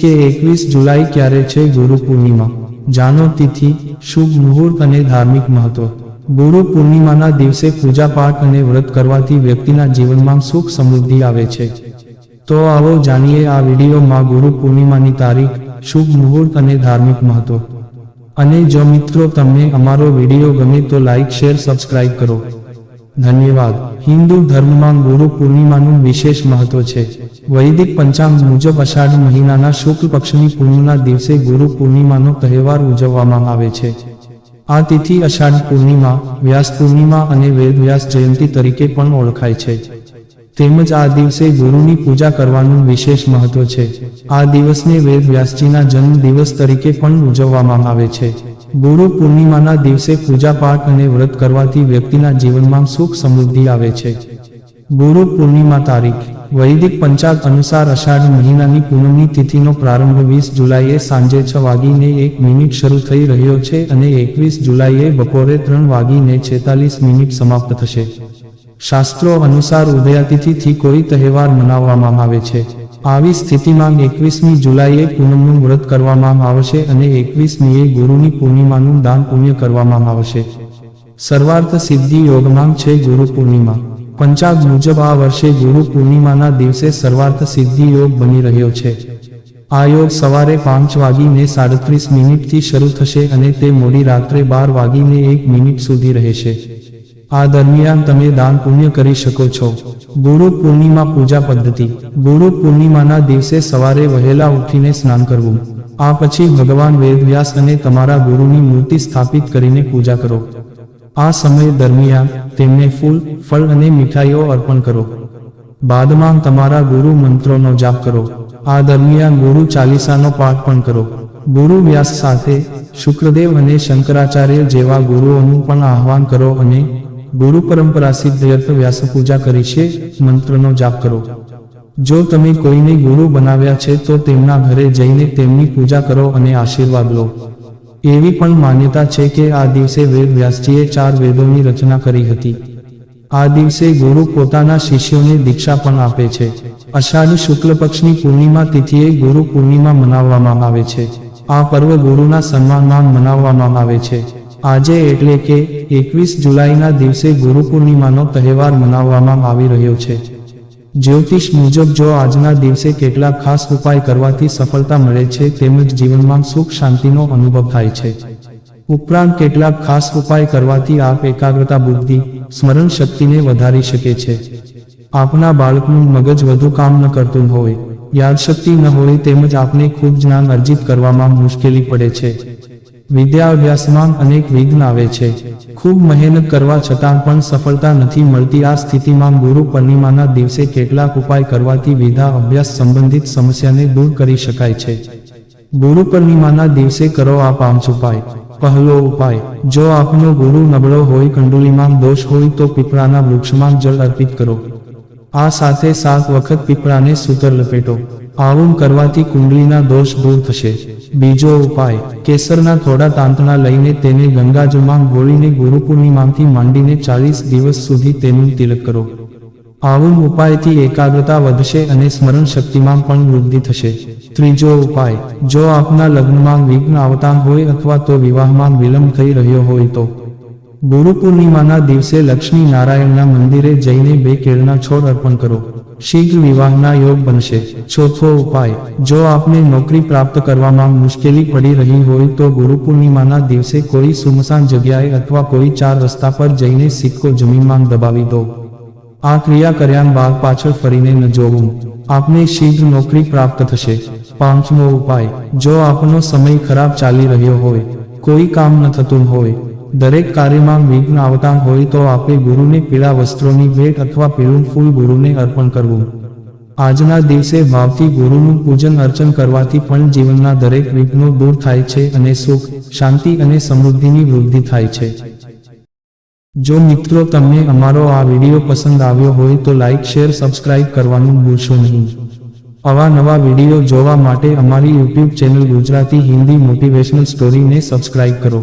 કે એકવીસ જુલાઈ ક્યારે છે ગુરુ પૂર્ણિમા? જાણો તિથિ, શુભ મુહૂર્ત અને ધાર્મિક મહત્વ. ગુરુ પૂર્ણિમાના દિવસે પૂજા પાઠ અને વ્રત કરવાથી વ્યક્તિના જીવનમાં સુખ સમૃદ્ધિ આવે છે. તો આવો જાણીએ આ વિડીયોમાં ગુરુ પૂર્ણિમાની તારીખ, શુભ મુહૂર્ત અને ધાર્મિક મહત્વ. અને જો મિત્રો તમને અમારો વીડિયો ગમે તો લાઈક શેર સબસ્ક્રાઇબ કરો. ધન્યવાદ. હિન્દુ ધર્મમાં ગુરુ પૂર્ણિમાનું વિશેષ મહત્વ છે. વૈદિક પંચાંગ મુજબ અષાઢ મહિનાના શુક્લ પક્ષની પૂર્ણિમા દિવસે ગુરુ પૂર્ણિમાનો તહેવાર ઉજવવામાં આવે છે. આ તિથિ અષાઢ પૂર્ણિમા, વ્યાસ પૂર્ણિમા અને વેદ વ્યાસ જયંતિ તરીકે પણ ઓળખાય છે. તેમજ આ દિવસે ગુરુની પૂજા કરવાનું વિશેષ મહત્વ છે. આ દિવસને વેદ વ્યાસજીના જન્મ દિવસ તરીકે પણ ઉજવવામાં આવે છે. ગુરુ પૂર્ણિમાના દિવસે પૂજા પાઠ અને વ્રત કરવાથી વ્યક્તિના જીવનમાં સુખ સમૃદ્ધિ આવે છે. ગુરુ પૂર્ણિમા તારીખ, વૈદિક પંચાગ અનુસાર અષાઢ મહિનાની પૂનમની તિથિનો પ્રારંભ વીસ જુલાઈએ સાંજે છ વાગીને એક મિનિટ શરૂ થઈ રહ્યો છે અને એકવીસ જુલાઈએ બપોરે ત્રણ વાગીને છેતાલીસ મિનિટ સમાપ્ત થશે. શાસ્ત્રો અનુસાર ઉદયાતિથિથી કોઈ તહેવાર મનાવવામાં આવે છે. આવી સ્થિતિમાં એકવીસમી જુલાઈએ પૂનમનું વ્રત કરવામાં આવશે અને એકવીસમીએ ગુરુની પૂર્ણિમાનું દાન પુણ્ય કરવામાં આવશે. સર્વાર્થ સિદ્ધિ યોગમાં છે ગુરુ પૂર્ણિમા. પંચાગ મુજબ આ વર્ષે ગુરુ પૂર્ણિમાના દિવસે સર્વાર્થ સિદ્ધિ યોગ બની રહ્યો છે. આ યોગ સવારે પાંચ વાગીને સાડત્રીસ મિનિટથી શરૂ થશે અને તે મોડી રાત્રે બાર વાગીને એક મિનિટ સુધી રહેશે. આ દરમિયાન તમે દાન પુણ્ય કરી શકો છો. ગુરુ પૂર્ણિમા પૂજા પદ્ધતિ. ગુરુ પૂર્ણિમાના દિવસે સવારે વહેલા ઉઠીને સ્નાન કરવું. આ પછી ભગવાન વેદવ્યાસ અને તમારા ગુરુની મૂર્તિ સ્થાપિત કરીને પૂજા કરો. આ સમય દરમિયાન તેમને ફૂલ, ફળ અને મીઠાઈઓ અર્પણ કરો. બાદમાં તમારા ગુરુ મંત્રોનો જાપ કરો. આ દરમિયાન ગુરુ ચાલીસાનો પાઠ પણ કરો. ગુરુ વ્યાસ સાથે શુક્રદેવ અને શંકરાચાર્ય જેવા ગુરુઓનું પણ આહવાન કરો અને ગુરુ પરંપરા સિદ્ધ યર્થ વ્યાસ પૂજા કરી છે, મંત્રનો જાપ કરો. જો તમે કોઈને ગુરુ બનાવ્યા છે, તો તેમના ઘરે જઈને તેમની પૂજા કરો અને આશીર્વાદ લો. એવી પણ માન્યતા છે કે આ દિવસે વેદ વ્યાસજીએ ચાર વેદોની રચના કરી હતી. આ દિવસે ગુરુ પોતાના શિષ્યોને દીક્ષા પણ આપે છે. અષાઢ શુક્લ પક્ષની પૂર્ણિમા તિથિએ ગુરુ પૂર્ણિમા મનાવવામાં આવે છે. આ પર્વ ગુરુના સન્માનમાં મનાવવામાં આવે છે. આજે એટલે કે એકવીસ જુલાઈના દિવસે ગુરુ પૂર્ણિમાનો તહેવાર મનાવવામાં આવી રહ્યો છે. જ્યોતિષ મુજબ જો આજના દિવસે કેટલાક ખાસ ઉપાય કરવાથી સફળતા મળે છે, તેમજ જીવનમાં સુખ શાંતિનો અનુભવ થાય છે. ઉપરાંત કેટલાક ખાસ ઉપાય કરવાથી આપ એકાગ્રતા, બુદ્ધિ, સ્મરણ શક્તિને વધારી શકે છે. આપના બાળકનું મગજ વધુ કામ ન કરતું હોય, યાદશક્તિ ન હોય તેમજ આપને ખૂબ જ્ઞાન અર્જિત કરવામાં મુશ્કેલી પડે છે. વિદ્યાભ્યાસમાં અનેક વિઘ્ન આવે છે. ખૂબ મહેનત કરવા છતાં પણ સફળતા નથી મળતી. આ સ્થિતિમાં ગુરુ પૂર્ણિમાના દિવસે કેટલાક ઉપાય કરવાથી વિધા અભ્યાસ સંબંધિત સમસ્યાને દૂર કરી શકાય છે. ગુરુ પૂર્ણિમાના દિવસે કરો આ પાંચ ઉપાય પહેલો ઉપાય, જો આપનો ગુરુ નબળો હોય, કંડુલીમાં દોષ હોય, તો પીપળાના વૃક્ષમાં જળ અર્પિત કરો. આ સાથે સાત વખત પીપળાને સૂતર લપેટો. આવું કરવાથી કુંડલીના દોષ દૂર થશે. બીજો ઉપાય, કેસરના થોડા તાંતણા લઈને તેને ગંગાજળમાં ગોળીને ગુરુ પૂર્ણિમાથી માંડીને ચાલીસ દિવસ સુધી તેનું તિલક કરો. આવું ઉપાયથી એકાગ્રતા વધશે અને સ્મરણ શક્તિમાં પણ વૃદ્ધિ થશે. ત્રીજો ઉપાય, જો આપના લગ્નમાં વિઘ્ન આવતા હોય અથવા તો વિવાહમાં વિલંબ થઈ રહ્યો હોય તો. ગુરુ પૂર્ણિમાના દિવસે લક્ષ્મી નારાયણના મંદિરે જઈને બે કેળના છોડ અર્પણ કરો. શીઘ્ર વિવાહના યોગ બનશે. ચોથો ઉપાય, જો આપને નોકરી પ્રાપ્ત કરવામાં મુશ્કેલી પડી રહી હોય તો ગુરુ પૂર્ણિમાના દિવસે કોઈ સુમસાન જગ્યાએ અથવા કોઈ ચાર રસ્તા પર જઈને સિક્કો જમીનમાં દબાવી દો. આ ક્રિયા કર્યા બાદ પાછળ ફરીને ન જોવું. આપને શીઘ્ર નોકરી પ્રાપ્ત થશે. પાંચમો ઉપાય, જો આપનો સમય ખરાબ ચાલી રહ્યો હોય, કોઈ કામ ન થતું હોય દરેક કાર્યમાં વિઘ્ન આવતા હોય તો આપે ગુરુને પીળા વસ્ત્રોની ભેટ અથવા પીળું ફૂલ ગુરુને અર્પણ કરવું. આજના દિવસે ભાવથી ગુરુનું પૂજન અર્ચન કરવાથી પણ જીવનના દરેક વિઘ્નો દૂર થાય છે અને સુખ, શાંતિ અને સમૃદ્ધિની વૃદ્ધિ થાય છે. જો મિત્રો તમને અમારો આ વીડિયો પસંદ આવ્યો હોય તો લાઇક શેર, સબસ્ક્રાઇબ કરવાનું ભૂલશો નહીં. આવા નવા વીડિયો જોવા માટે અમારી YouTube channel Gujarati Hindi motivational સ્ટોરીને subscribe કરો.